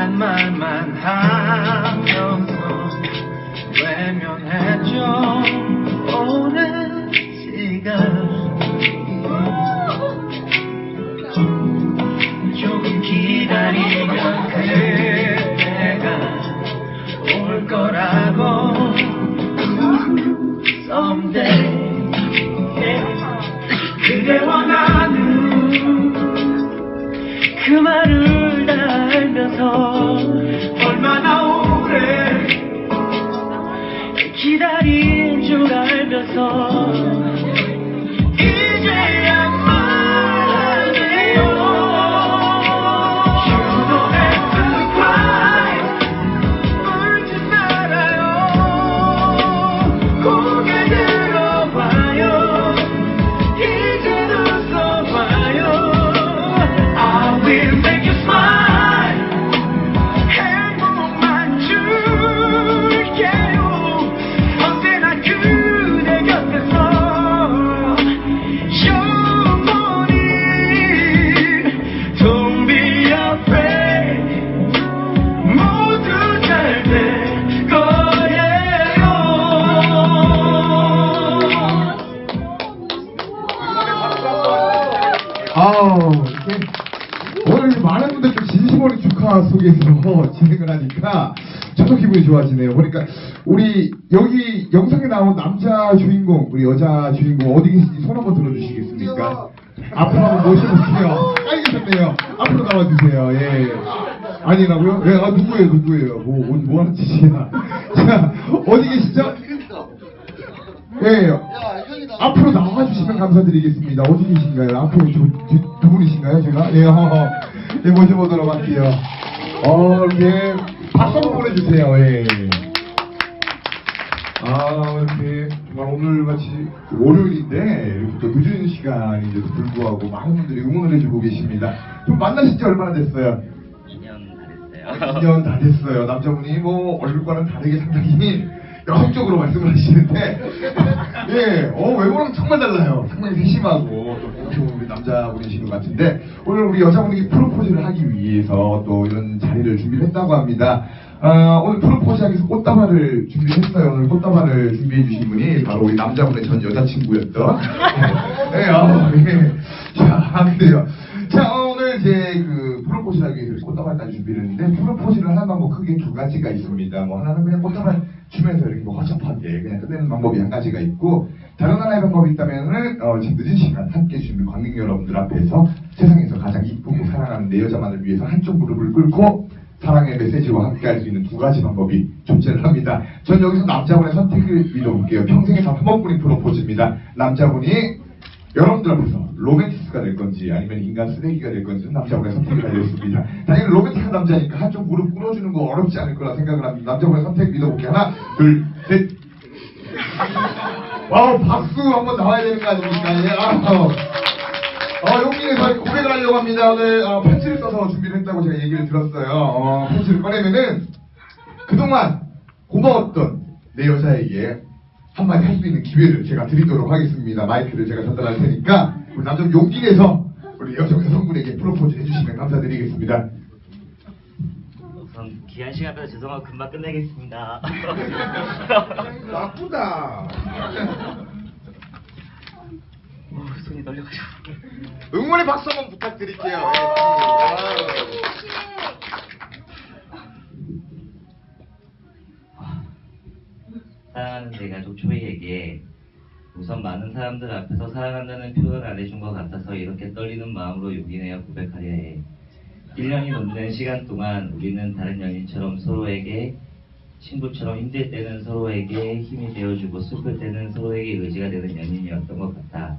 시간 말만 하면서 외면했죠 오랜 시간 분들 좀 진심 어린 축하 속에서 진행을 하니까 저도 기분이 좋아지네요. 보니까 우리 여기 영상에 나온 남자 주인공, 우리 여자 주인공 어디 계신지 손 한번 들어주시겠습니까? 앞으로 한번 모셔볼게요. 빨리 계셨네요. 앞으로 나와주세요. 예. 아니라고요? 예, 아, 누구예요, 누구예요? 뭐, 뭐, 뭐 하는 짓이야. 자, 어디 계시죠? 예, 앞으로 나와주시면 감사드리겠습니다. 어디 계신가요? 앞으로 저, 두, 두 분이신가요? 제가? 예, 어, 예, 모셔보도록 할게요. 어, 예, 박수 한번 보내주세요. 예. 아, 이렇게 정말 오늘 같이 월요일인데 이렇게 또 늦은 시간인데도 불구하고 많은 분들이 응원을 해주고 계십니다. 좀 만나신 지 얼마나 됐어요? 2년 다 됐어요. 2년 다 됐어요. 남자분이 뭐 얼굴과는 다르게 상당히 여성적으로 말씀을 하시는데 예, 어, 외모랑 정말 달라요. 상당히 세심하고 또 좋은 우리 남자분이신 것 같은데 오늘 우리 여자분에게 프로포즈를 하기 위해서 또 이런 자리를 준비를 했다고 합니다. 아, 오늘 프로포즈하기 위해서 꽃다발을 준비했어요. 오늘 꽃다발을 준비해 주신 분이 바로 우리 남자분의 전 여자친구였던 예, 아, 예. 자, 아, 그래요. 자, 어, 오늘 이제 그 프로포즈를 하기 위해서 꽃다발까지 준비를 했는데 프로포즈를 하는 방법 크게 두 가지가 있습니다. 뭐 하나는 그냥 꽃다발 주면서 이렇게 뭐 허접하게 그냥 끝내는 방법이 한 가지가 있고 다른 하나의 방법이 있다면은 어, 지금 늦은 시간 함께 해주신 관객 여러분들 앞에서 세상에서 가장 이쁘고 사랑하는 내 여자만을 위해서 한쪽 무릎을 꿇고 사랑의 메시지와 함께 할 수 있는 두 가지 방법이 존재를 합니다. 전 여기서 남자분의 선택을 믿어볼게요. 평생에 단한 번뿐인 프로포즈입니다. 남자분이 여러분들 앞에서 로맨티스가 될 건지 아니면 인간 쓰레기가 될 건지는 남자분의 선택이 달려있습니다. 당연히 로맨틱한 남자니까 한쪽 무릎 꿇어주는 거 어렵지 않을 거라 생각을 합니다. 남자분의 선택 믿어볼게요. 하나, 둘, 셋. 와우, 박수 한번 나와야 되는 거 아닙니까? 예, 아, 어. 어, 용기에 저희 고백을 하려고 합니다. 오늘 어, 펜치를 써서 준비를 했다고 제가 얘기를 들었어요. 어, 펜치를 꺼내면은 그동안 고마웠던 내 여자에게 한마디 할 수 있는 기회를 제가 드리도록 하겠습니다. 마이크를 제가 전달할 테니까 우리 남자 용기 내서 우리 여성 여성분에게 프로포즈 해주시면 감사드리겠습니다. 우선 귀한 시간 빼서 죄송하고 금방 끝내겠습니다. 나쁘다. 어, 손이 떨려가지고. 응원의 박수 한번 부탁드릴게요. 예, 사 랑하는 내 가족 초이에게 우선 많은 사람들 앞에서 사랑한다는 표현을 안 해준 것 같아서 이렇게 떨리는 마음으로 용기 내어 고백하려 해. 1년이 넘는 시간 동안 우리는 다른 연인처럼 서로에게 친구처럼 힘들 때는 서로에게 힘이 되어주고 슬플 때는 서로에게 의지가 되는 연인이었던 것 같아.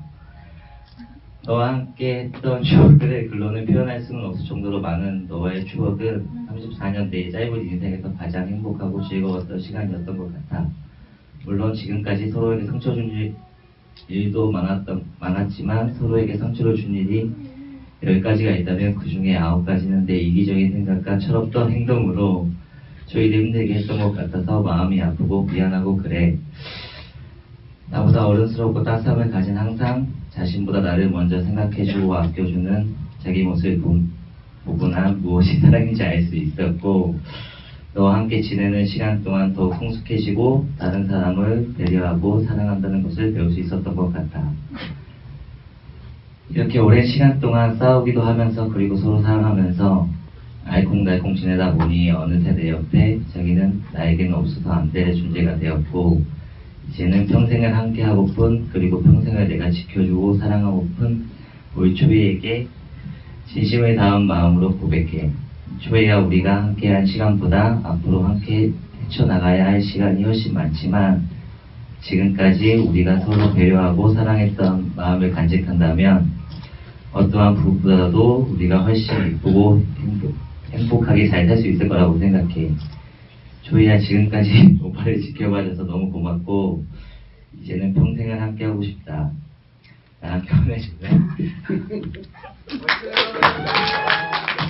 너와 함께 했던 추억들을 글로는 표현할 수는 없을 정도로 많은 너와의 추억은 34년 내 짧은 인생에서 가장 행복하고 즐거웠던 시간이었던 것 같아. 물론 지금까지 서로에게 상처 준 일, 일도 많았던, 많았지만 서로에게 상처를 준 일이 열 가지가 있다면 그 중에 아홉 가지는 내 이기적인 생각과 철없던 행동으로 저희를 힘들게 했던 것 같아서 마음이 아프고 미안하고 그래. 나보다 어른스럽고 따스함을 가진 항상 자신보다 나를 먼저 생각해주고 아껴주는 자기 모습을 본 보거나 무엇이 사랑인지 알 수 있었고 너와 함께 지내는 시간 동안 더 성숙해지고 다른 사람을 배려하고 사랑한다는 것을 배울 수 있었던 것 같아. 이렇게 오랜 시간 동안 싸우기도 하면서 그리고 서로 사랑하면서 알콩달콩 지내다 보니 어느새 내 옆에 자기는 나에게는 없어서 안 될 존재가 되었고 이제는 평생을 함께하고픈 그리고 평생을 내가 지켜주고 사랑하고픈 우리 초이에게 진심을 다한 마음으로 고백해 초이와 우리가 함께한 시간보다 앞으로 함께 헤쳐나가야 할 시간이 훨씬 많지만 지금까지 우리가 서로 배려하고 사랑했던 마음을 간직한다면 어떠한 부부보다도 우리가 훨씬 이쁘고 행복, 행복하게 잘 살 수 있을 거라고 생각해. 조이야 지금까지 오빠를 지켜봐줘서 너무 고맙고 이제는 평생을 함께 하고 싶다. 나랑 결혼해줄래?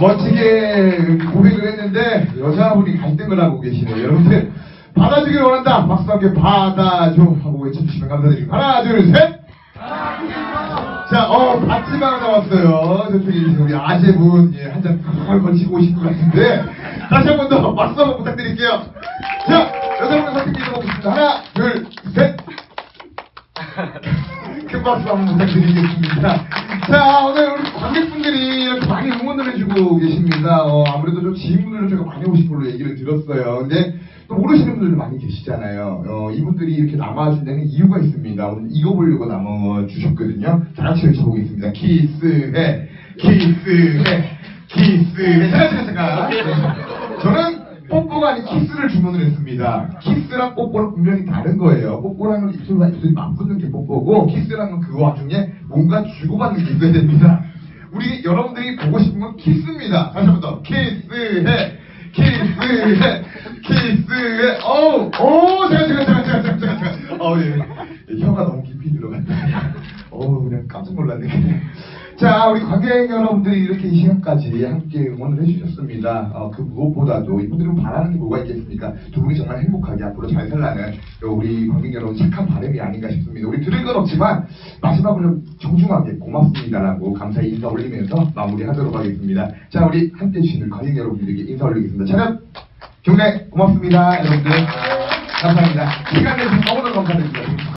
멋지게 고백을 했는데 여자분이 갈등을 하고 계시네요. 여러분들 받아주길 원한다. 박수 함께 받아줘 하고 외쳐주시면 감사드립니다. 하나 둘 셋. 자, 어, 받지마가 나왔어요. 저쪽에 계신 우리 아재분, 예, 한잔 팍 걸치고 오신 것 같은데, 다시 한 번 더 박수 한번 부탁드릴게요. 자, 여자분의 선택 믿어보겠습니다. 하나, 둘, 박수 한번 부탁드리겠습니다. 자, 오늘 우리 관객분들이 이렇게 많이 응원을 해주고 계십니다. 어, 아무래도 좀 지인분들도 좀 많이 오신 걸로 얘기를 들었어요. 근데 또 모르시는 분들도 많이 계시잖아요. 어, 이분들이 이렇게 남아준 데는 이유가 있습니다. 오늘 이거 보려고 남아주셨거든요. 다 같이 외쳐보겠습니다. 키스해, 키스해, 키스해. 잠깐, 잠깐, 잠깐. 네. 저는 뽀뽀가 아닌 키스를 주문을 했습니다. 키스랑 뽀뽀는 분명히 다른 거예요. 뽀뽀랑은 입술과 입술이 맞붙는 게 뽀뽀고, 키스랑은 그 와중에 뭔가 주고받는 게 있어야 됩니다. 우리 여러분들이 보고 싶은 건 키스입니다. 다시 한번 더. 키스해, 키스해, 키스해. 어우, 오, 잠깐, 잠깐, 잠깐, 잠깐, 잠깐, 잠깐. 어, 예. 혀가 너무 깊이 들어간다. 어우, 그냥 깜짝 놀랐네. 자, 우리 관객 여러분들이 이렇게 이 시간까지 함께 응원을 해주셨습니다. 어, 그 무엇보다도 이분들은 바라는 게 뭐가 있겠습니까? 두 분이 정말 행복하게 앞으로 잘 살라는 우리 관객 여러분 착한 바람이 아닌가 싶습니다. 우리 들을 건 없지만 마지막으로 정중하게 고맙습니다라고 감사의 인사 올리면서 마무리하도록 하겠습니다. 자, 우리 함께 우리 관객 여러분들에게 인사 올리겠습니다. 차렷! 경례 고맙습니다, 여러분들. 감사합니다. 시간 내주셔서 너무너무 감사드립니다.